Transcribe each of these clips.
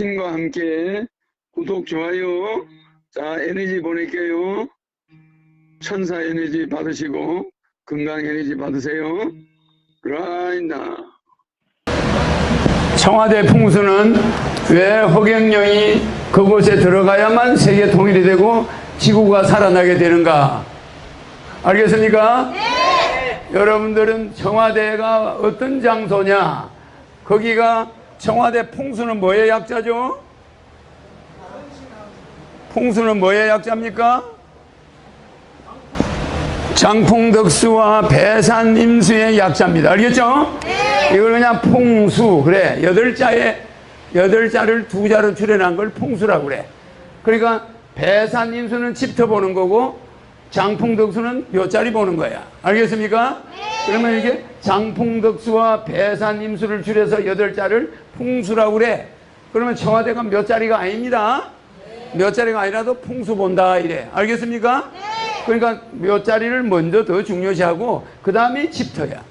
당신과 함께 구독, 좋아요. 자, 에너지 보낼게요. 천사 에너지 받으시고 건강 에너지 받으세요. 그라인다. 청와대 풍수는 왜 허경영이 그곳에 들어가야만 세계 통일이 되고 지구가 살아나게 되는가? 알겠습니까? 여러분들은 청와대가 어떤 장소냐? 거기가 청와대 풍수는 뭐의 약자죠? 풍수는 뭐의 약자입니까? 장풍덕수와 배산임수의 약자입니다. 알겠죠? 이걸 그냥 풍수 그래 여덟 자에 여덟 자를 두 자로 줄여놓은 걸 풍수라고 그래. 그러니까 배산임수는 집터 보는 거고 장풍덕수는 몇 자리 보는 거야. 알겠습니까? 그러면 이게 장풍덕수와 배산임수를 줄여서 여덟 자를 풍수라고 그래. 그러면 청와대가 몇 자리가 아닙니다. 몇 자리가 아니라도 풍수 본다 이래. 알겠습니까? 그러니까 몇 자리를 먼저 더 중요시하고 그 다음에 집터야.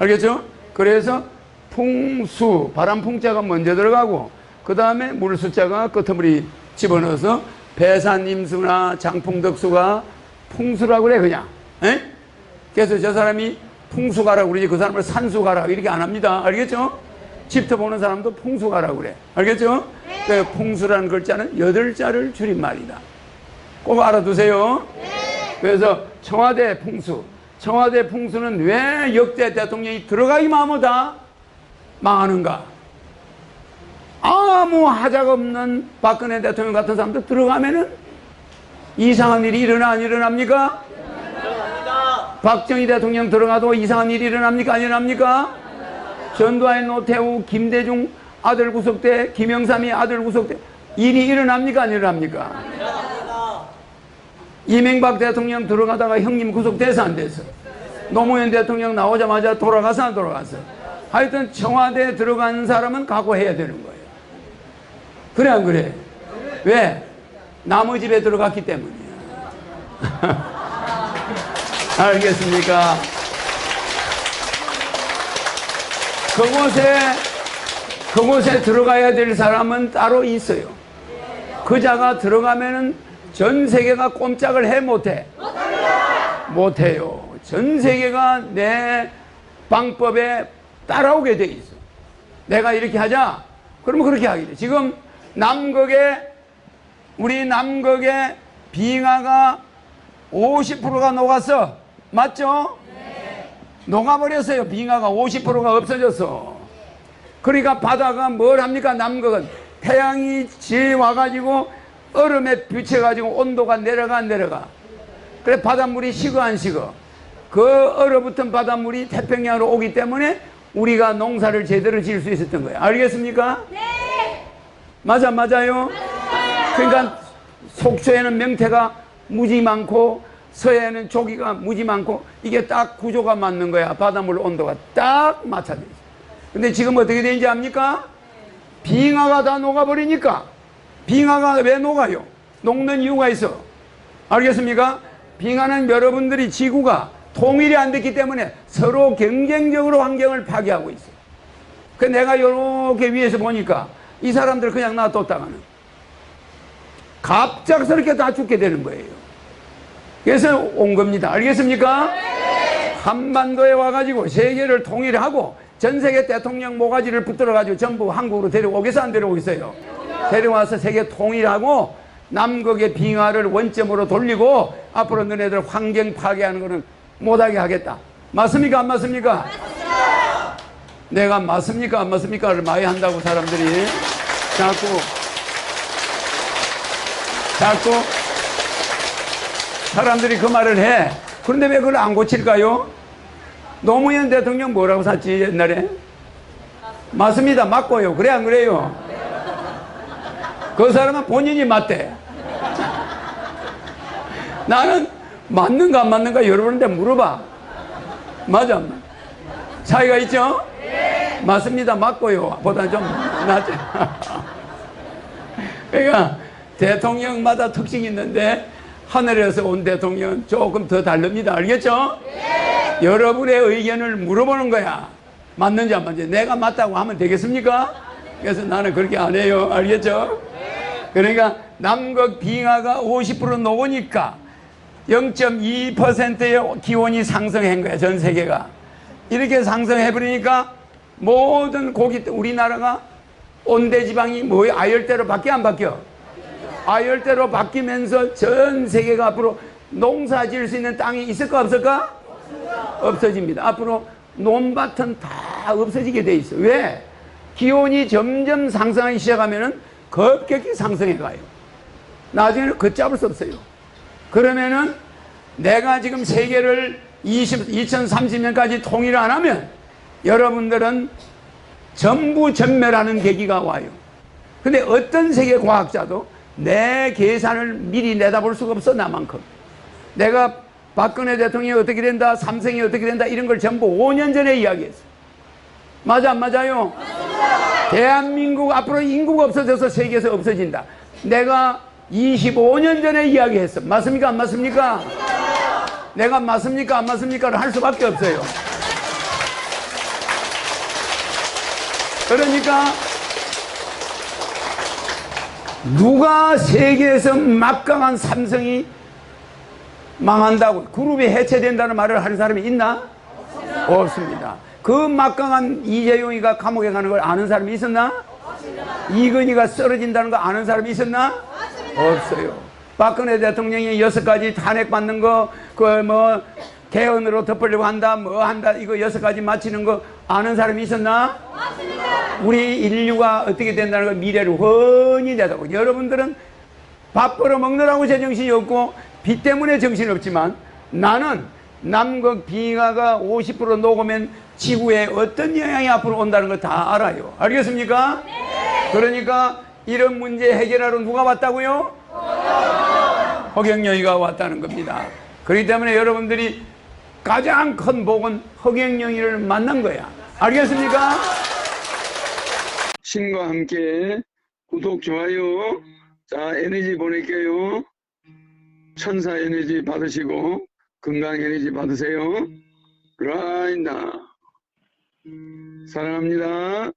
알겠죠? 그래서 풍수, 바람 풍자가 먼저 들어가고 그 다음에 물 숫자가 끄트머리 집어넣어서 배산임수나 장풍덕수가 풍수라고 그래 그냥. 에? 그래서 저 사람이 풍수가라고 그러지 그 사람을 산수가라고 이렇게 안 합니다. 알겠죠? 집터 보는 사람도 풍수가라고 그래. 알겠죠? 그 풍수라는 글자는 여덟 자를 줄인 말이다. 꼭 알아두세요. 그래서 청와대 풍수. 청와대 풍수는 왜 역대 대통령이 들어가기만 하면 다 망하는가? 아무 하자가 없는 박근혜 대통령 같은 사람도 들어가면은 이상한 일이 일어나 안 일어납니까? 박정희 대통령 들어가도 이상한 일이 일어납니까? 안 일어납니까? 전두환 노태우 김대중 아들 구속대 김영삼이 아들 구속대 일이 일어납니까? 안 일어납니까? 이명박 대통령 들어가다가 형님 구속돼서 안 됐어. 노무현 대통령 나오자마자 돌아가서 안 돌아갔어. 하여튼 청와대에 들어간 사람은 각오해야 되는 거예요. 그래 안 그래? 왜? 나무 집에 들어갔기 때문이야. 알겠습니까? 그곳에 그곳에 들어가야 될 사람은 따로 있어요. 그 자가 들어가면은 전 세계가 꼼짝을 해 못해? 못해요. 전 세계가 내 방법에 따라오게 돼 있어. 내가 이렇게 하자. 그러면 그렇게 하게 돼. 지금 남극에 우리 남극에 빙하가 50%가 녹았어. 맞죠? 녹아버렸어요. 빙하가 50%가 없어졌어. 그러니까 바다가 뭘 합니까? 남극은 태양이 지 와가지고 얼음에 비쳐가지고 온도가 내려가 안 내려가. 그래 바닷물이 식어 안 식어. 그 얼어붙은 바닷물이 태평양으로 오기 때문에 우리가 농사를 제대로 지을 수 있었던 거예요. 알겠습니까? 네. 맞아 맞아요. 그러니까 속초에는 명태가 무지 많고 서해에는 조기가 무지 많고 이게 딱 구조가 맞는 거야. 바닷물 온도가 딱 맞춰져 있어. 근데 지금 어떻게 되는지 압니까? 빙하가 다 녹아버리니까 빙하가 왜 녹아요? 녹는 이유가 있어. 알겠습니까? 빙하는 여러분들이 지구가 통일이 안 됐기 때문에 서로 경쟁적으로 환경을 파괴하고 있어. 그 내가 이렇게 위에서 보니까 이 사람들 그냥 놔뒀다가는 갑작스럽게 다 죽게 되는 거예요. 그래서 온 겁니다. 알겠습니까? 한반도에 와가지고 세계를 통일하고 전 세계 대통령 모가지를 붙들어가지고 전부 한국으로 데려오겠어 안 데려오겠어요? 데려와서 세계 통일하고 남극의 빙하를 원점으로 돌리고 앞으로 너네들 환경 파괴하는 거는 못하게 하겠다. 맞습니까? 안 맞습니까? 내가 맞습니까? 안 맞습니까?를 많이 한다고 사람들이 자꾸 자꾸 사람들이 그 말을 해. 그런데 왜 그걸 안 고칠까요? 노무현 대통령 뭐라고 샀지 옛날에? 맞습니다. 맞고요. 그래 안 그래요? 그 사람은 본인이 맞대. 나는 맞는가 안 맞는가 여러분한테 물어봐. 맞아? 차이가 있죠? 맞습니다. 맞고요. 보다 좀 낫죠. 그러니까 대통령마다 특징이 있는데 하늘에서 온 대통령은 조금 더 다릅니다. 알겠죠? 여러분의 의견을 물어보는 거야. 맞는지 안 맞는지. 내가 맞다고 하면 되겠습니까? 그래서 나는 그렇게 안 해요. 알겠죠? 그러니까 남극 빙하가 50% 녹으니까 0.2%의 기온이 상승한 거야, 전 세계가. 이렇게 상승해버리니까 모든 고기, 우리나라가 온대지방이 뭐 아열대로 바뀌어 안 바뀌어? 아열대로 바뀌면서 전 세계가 앞으로 농사 지을 수 있는 땅이 있을까 없을까? 없어집니다. 앞으로 논밭은 다 없어지게 돼 있어. 왜? 기온이 점점 상승하기 시작하면은 급격히 상승해 가요. 나중에는 걷잡을 수 없어요. 그러면은 내가 지금 세계를 20, 2030년까지 통일을 안 하면 여러분들은 전부 전멸하는 계기가 와요. 근데 어떤 세계 과학자도 내 계산을 미리 내다볼 수가 없어, 나만큼. 내가 박근혜 대통령이 어떻게 된다, 삼성이 어떻게 된다, 이런 걸 전부 5년 전에 이야기했어. 맞아, 안 맞아요? 대한민국 앞으로 인구가 없어져서 세계에서 없어진다. 내가 25년 전에 이야기했어. 맞습니까? 안 맞습니까? 내가 맞습니까? 안 맞습니까?를 할 수밖에 없어요. 그러니까 누가 세계에서 막강한 삼성이 망한다고 그룹이 해체된다는 말을 하는 사람이 있나? 없습니다. 그 막강한 이재용이가 감옥에 가는 걸 아는 사람이 있었나? 이건희가 쓰러진다는 거 아는 사람이 있었나? 없어요. 박근혜 대통령이 여섯 가지 탄핵 받는 거, 그 뭐 개헌으로 덮으려고 한다, 뭐 한다, 이거 여섯 가지 맞히는 거 아는 사람이 있었나? 우리 인류가 어떻게 된다는 걸 미래를 훤히 내다고. 여러분들은 밥 벌어 먹느라고 제정신이 없고 비 때문에 정신이 없지만 나는 남극 빙하가 50% 녹으면 지구에 어떤 영향이 앞으로 온다는 걸 다 알아요. 알겠습니까? 그러니까 이런 문제 해결하러 누가 왔다고요? 허경영이가 왔다는 겁니다. 그렇기 때문에 여러분들이 가장 큰 복은 허경영이를 만난 거야. 알겠습니까? 신과 함께 구독, 좋아요. 자, 에너지 보낼게요. 천사 에너지 받으시고 건강 에너지 받으세요. now. 사랑합니다.